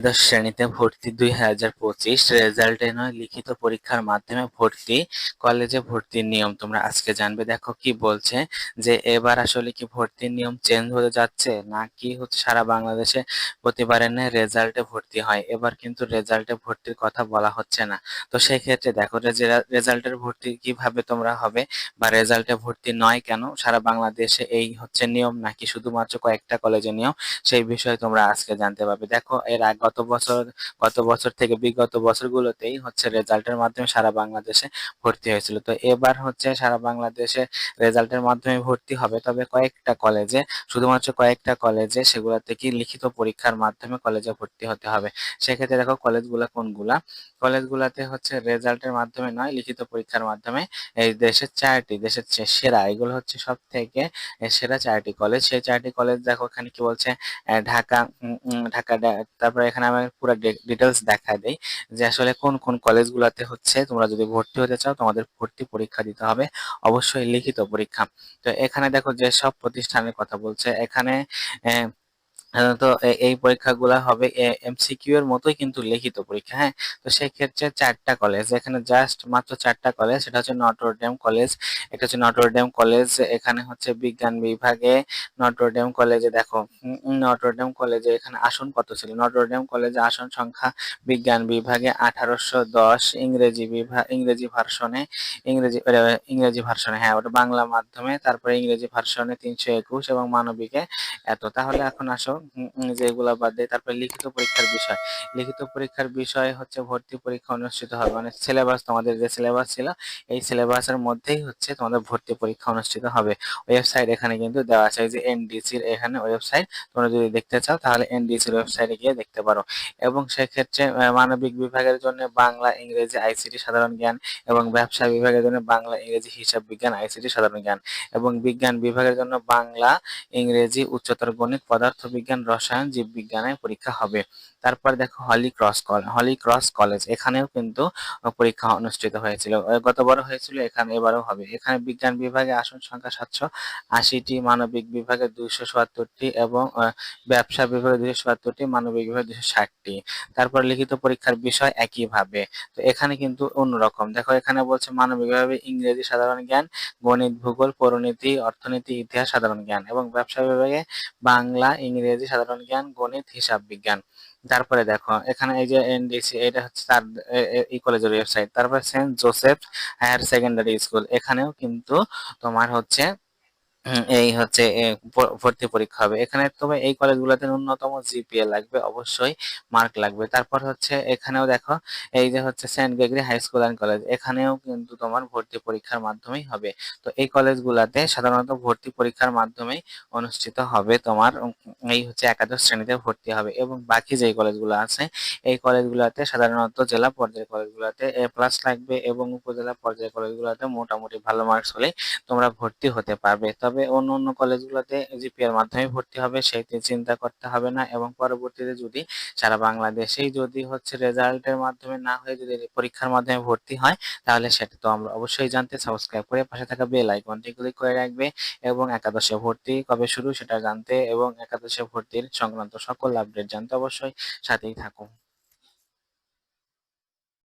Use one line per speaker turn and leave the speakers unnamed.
দ্বাদশ শ্রেণীতে ভর্তি দুই হাজার পঁচিশ রেজাল্টে নয়, লিখিত পরীক্ষার মাধ্যমে ভর্তি কলেজে ভর্তির নিয়ম। তোমরা আজকে জানবে, দেখো কি বলছে যে এবার আসলে কি ভর্তির নিয়ম চেঞ্জ হতে যাচ্ছে নাকি হচ্ছে সারা বাংলাদেশে প্রতিবারের ন্যায় রেজাল্টে ভর্তি হয়। এবার কিন্তু রেজাল্টে ভর্তির কথা বলা হচ্ছে না। তো সেই ক্ষেত্রে দেখো রেজাল্টের ভর্তি কীভাবে তোমরা হবে বা রেজাল্টে ভর্তি নয় কেন, সারা বাংলাদেশে এই হচ্ছে নিয়ম নাকি শুধুমাত্র কয়েকটা কলেজে নিয়ম, সেই বিষয়ে তোমরা আজকে জানতে পারবে। দেখো, এর আগে গত বছর গত বছর থেকে বিগত বছরগুলোতেই হচ্ছে রেজাল্টের মাধ্যমে সারা বাংলাদেশে ভর্তি হয়েছিল। তো এবার হচ্ছে সারা বাংলাদেশে রেজাল্টের মাধ্যমে ভর্তি হবে। তবে কয়েকটা কলেজে শুধুমাত্র কয়েকটা কলেজে সেগুলোতে কি লিখিত পরীক্ষার মাধ্যমে কলেজে ভর্তি হতে হবে? সেক্ষেত্রে দেখো কলেজগুলা কোনগুলা? কলেজগুলাতে হচ্ছে রেজাল্টের মাধ্যমে নয়, লিখিত পরীক্ষার মাধ্যমে এই দেশের চারটি, দেশের সেরা, এগুলো হচ্ছে সব থেকে সেরা চারটি কলেজ সেই চারটি কলেজ দেখো এখানে কি বলছে ঢাকা ঢাকা, তারপরে এখানে আমি পুরো ডিটেলস দেখা দেই যে আসলে কোন কোন কলেজগুলোতে হচ্ছে তোমরা যদি ভর্তি হতে চাও তোমাদের ভর্তি পরীক্ষা দিতে হবে, অবশ্যই লিখিত পরীক্ষা। তো এখানে দেখো যে সব প্রতিষ্ঠানের কথা বলছে। এখানে সাধারণত এই পরীক্ষাগুলো হবে এমসিকিউ এর মতোই কিন্তু লিখিত পরীক্ষা হ্যাঁ? তো সেই ক্ষেত্রে চারটা কলেজ এখানে জাস্ট মাত্র চারটা কলেজ সেটা হচ্ছে নটরডেম কলেজ এটা হচ্ছে নটরডেম কলেজ এখানে হচ্ছে বিজ্ঞান বিভাগে নটরডেম কলেজে দেখো নটরডেম কলেজে এখানে আসন কত ছিল? নটরডেম কলেজে আসন সংখ্যা বিজ্ঞান বিভাগে আঠারোশো দশ, ইংরেজি বিভাগ ইংরেজি ভার্সনে, ইংরেজি ইংরেজি ভার্সনে হ্যাঁ ওটা বাংলা মাধ্যমে, তারপরে ইংরেজি ভার্সনে তিনশো একুশ এবং মানবিকে এত। তাহলে এখন আসো যেগুলো বাদ দেয়। তারপরে লিখিত পরীক্ষার বিষয়। লিখিত পরীক্ষার বিষয় হচ্ছে ভর্তি পরীক্ষা অনুষ্ঠিত হবে। মানে সিলেবাস তোমাদের যে সিলেবাস ছিল, এই সিলেবাসের মধ্যেই হচ্ছে তোমাদের ভর্তি পরীক্ষা অনুষ্ঠিত হবে। ওয়েবসাইট এখানে কিন্তু দেওয়া আছে যে এনডিসির এখানে ওয়েবসাইট তোমরা যদি দেখতে চাও, তাহলে এনডিসির ওয়েবসাইটে গিয়ে দেখতে পারো। এবং সেক্ষেত্রে মানবিক বিভাগের জন্য বাংলা, ইংরেজি আইসিটি সাধারণ জ্ঞান এবং ব্যবসা বিভাগের জন্য বাংলা, ইংরেজি, হিসাব বিজ্ঞান আইসিটি সাধারণ জ্ঞান। এবং বিজ্ঞান বিভাগের জন্য বাংলা, ইংরেজি, উচ্চতর গণিত পদার্থ বিজ্ঞান রসায়ন, জীববিজ্ঞানের পরীক্ষা হবে। তারপর দেখো Holy Cross Holy Cross College, এখানেও কিন্তু পরীক্ষা অনুষ্ঠিত হয়েছিল। গতবার হয়েছিল, এখানে এবারও হবে। এখানে বিজ্ঞান বিভাগে আসন সংখ্যা সাতশো আশিটি, মানবিক বিভাগে দুইশো চুয়াত্তরটি এবং ব্যবসা বিভাগে দুইশো চুয়াত্তরটি, মানবিক বিভাগে দুইশো ষাটটি। তারপর লিখিত পরীক্ষার বিষয় একইভাবে। তো এখানে কিন্তু অন্যরকম। দেখো এখানে বলছে মানবিক বিভাগে ইংরেজি সাধারণ জ্ঞান, গণিত, ভূগোল, পরিণীতি, অর্থনীতি, ইতিহাস, সাধারণ জ্ঞান এবং ব্যবসা বিভাগে বাংলা, ইংরেজি সাধারণ জ্ঞান, গণিত, হিসাব বিজ্ঞান। তারপরে দেখো, এখানে এই যে এনডিসি এটা হচ্ছে তার এই কলেজের ওয়েবসাইট তারপরে Saint Joseph Higher Secondary School. এখানেও কিন্তু তোমার হচ্ছে এই হচ্ছে ভর্তি পরীক্ষা হবে। এখানে তবে এই কলেজগুলোতে ন্যূনতম জিপিএ লাগবে, অবশ্যই মার্ক লাগবে। তারপর হচ্ছে এখানেও দেখো, এই যে হচ্ছে Saint Gregory High School and College এখানেও কিন্তু তোমার ভর্তি পরীক্ষার মাধ্যমেই হবে। তো এই কলেজগুলোতে সাধারণত ভর্তি পরীক্ষার মাধ্যমেই অনুষ্ঠিত হবে তোমার এই হচ্ছে একাদশ শ্রেণীতে ভর্তি হবে। এবং বাকি যে কলেজগুলো আছে, এই কলেজগুলোতে সাধারণত জেলা পর্যায়ের কলেজগুলোতে, এ প্লাস লাগবে এবং উপজেলা পর্যায়ের কলেজগুলোতে মোটামুটি ভালো মার্কস হলে তোমরা ভর্তি হতে পারবে। তবে অন্য অন্য কলেজগুলোতে এর মাধ্যমে ভর্তি হবে সেইটি চিন্তা করতে হবে না। এবং পরবর্তীতে যদি সারা বাংলাদেশেই যদি হচ্ছে রেজাল্টের মাধ্যমে না হয়ে যদি পরীক্ষার মাধ্যমে ভর্তি হয়, তাহলে সেটা তো আমরা অবশ্যই জানতে সাবস্ক্রাইব করে পাশে থাকা বেল আইকনটি ক্লিক করে রাখবে এবং একাদশে ভর্তি কবে শুরু সেটা জানতে এবং একাদশে ভর্তির সংক্রান্ত সকল আপডেট জানতে অবশ্যই সাথেই থাকুন।